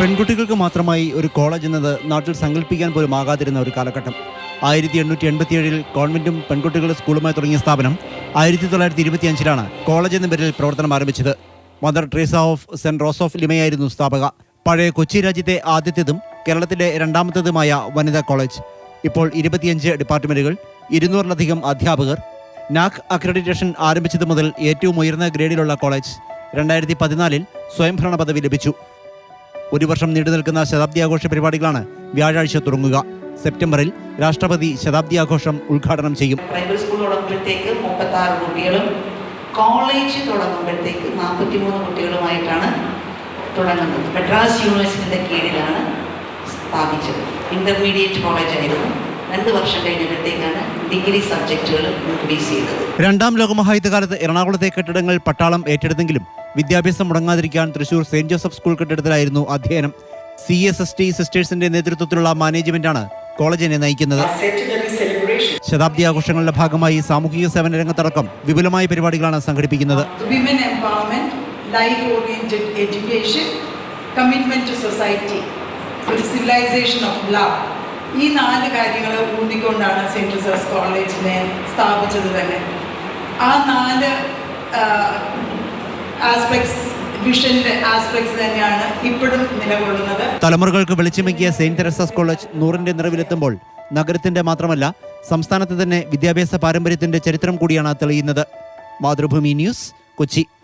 പെൺകുട്ടികൾക്ക് മാത്രമായി ഒരു കോളേജ് എന്നത് നാട്ടിൽ സങ്കല്പിക്കാൻ പോലും ആകാതിരുന്ന ഒരു കാലഘട്ടം. ആയിരത്തി എണ്ണൂറ്റി എൺപത്തിയേഴിൽ കോൺവെന്റും പെൺകുട്ടികളുടെ സ്കൂളുമായി തുടങ്ങിയ സ്ഥാപനം ആയിരത്തി തൊള്ളായിരത്തി ഇരുപത്തിയഞ്ചിലാണ് കോളേജ് എന്ന പേരിൽ പ്രവർത്തനം ആരംഭിച്ചത്. Mother Teresa of saint rose of ലിമയായിരുന്നു സ്ഥാപക. പഴയ കൊച്ചി രാജ്യത്തെ ആദ്യത്തേതും കേരളത്തിലെ രണ്ടാമത്തേതുമായ വനിതാ കോളേജ്. ഇപ്പോൾ ഇരുപത്തിയഞ്ച് ഡിപ്പാർട്ട്മെന്റുകൾ ഇരുന്നൂറിലധികം അധ്യാപകർ. നാക് അക്രഡിറ്റേഷൻ ആരംഭിച്ചത് മുതൽ ഏറ്റവും ഉയർന്ന ഗ്രേഡിലുള്ള കോളേജ്. രണ്ടായിരത്തി പതിനാലിൽ സ്വയംഭരണ പദവി ലഭിച്ചു. ഒരു വർഷം നീണ്ടു നിൽക്കുന്ന ശതാബ്ദി ആഘോഷ പരിപാടികളാണ് വ്യാഴാഴ്ച തുടങ്ങുക. സെപ്റ്റംബറിൽ രാഷ്ട്രപതി ശതാബ്ദി ആഘോഷം ഉദ്ഘാടനം ചെയ്യും. പ്രൈമറി സ്കൂൾ തുടങ്ങുമ്പോഴത്തേക്ക് മുപ്പത്തി ആറ് കുട്ടികളും കോളേജ് തുടങ്ങുമ്പോഴത്തേക്ക് നാൽപ്പത്തിമൂന്ന് കുട്ടികളുമായിട്ടാണ് തുടങ്ങുന്നത്. മദ്രാസ് യൂണിവേഴ്സിറ്റിയുടെ കീഴിലാണ് സ്ഥാപിച്ചത്. ഇന്റർമീഡിയറ്റ് കോളേജ് ആയിരുന്നു. രണ്ട് വർഷം കഴിഞ്ഞപ്പോഴത്തേക്കാണ് ഡിഗ്രി സബ്ജക്റ്റുകൾ ഇൻക്രീസ് ചെയ്തത്. രണ്ടാം ലോകമഹായുദ്ധകാലത്ത് എറണാകുളത്തെ കെട്ടിടങ്ങൾ പട്ടാളം ഏറ്റെടുത്തെങ്കിലും വിദ്യാഭ്യാസം മുടങ്ങാതിരിക്കാൻ തൃശൂർ സെന്റ് ജോസഫ് സ്കൂൾ കെട്ടിടത്തിലായിരുന്നു അധ്യയനം. സി എസ് എസ് ടി സിസ്റ്റേഴ്സിന്റെ നേതൃത്വത്തിലുള്ള മാനേജ്മെന്റാണ് കോളേജിനെ നയിക്കുന്നത്. ശതാബ്ദി ആഘോഷങ്ങളുടെ ഭാഗമായി സാമൂഹിക സേവന രംഗത്തടക്കം വിപുലമായ പരിപാടികളാണ് സംഘടിപ്പിക്കുന്നത്. Empowerment, life-oriented education, commitment to society, ഒരു civilization ഓഫ് ലവ് ഈ നാല് കാര്യങ്ങൾ ഊന്നിക്കൊണ്ടാണ് സെന്റ് ജോസഫ് കോളേജിനെ സ്ഥാപിച്ചത് തന്നെ. ആ നാല് ആസ്പെക്ട്സ് ആസ്പെക്ട്സ് തന്നെയാണ് ഇപ്പോഴും നിലകൊള്ളുന്നത്. തലമുറകൾക്ക് വെളിച്ചമേക്കിയ സെയിന്റ് തെരസാസ് കോളേജ് നൂറിന്റെ നിറവിലെത്തുമ്പോൾ നഗരത്തിന്റെ മാത്രമല്ല സംസ്ഥാനത്ത് തന്നെ വിദ്യാഭ്യാസ പാരമ്പര്യത്തിന്റെ ചരിത്രം കൂടിയാണ് തെളിയുന്നത്. മാതൃഭൂമി ന്യൂസ് കൊച്ചി.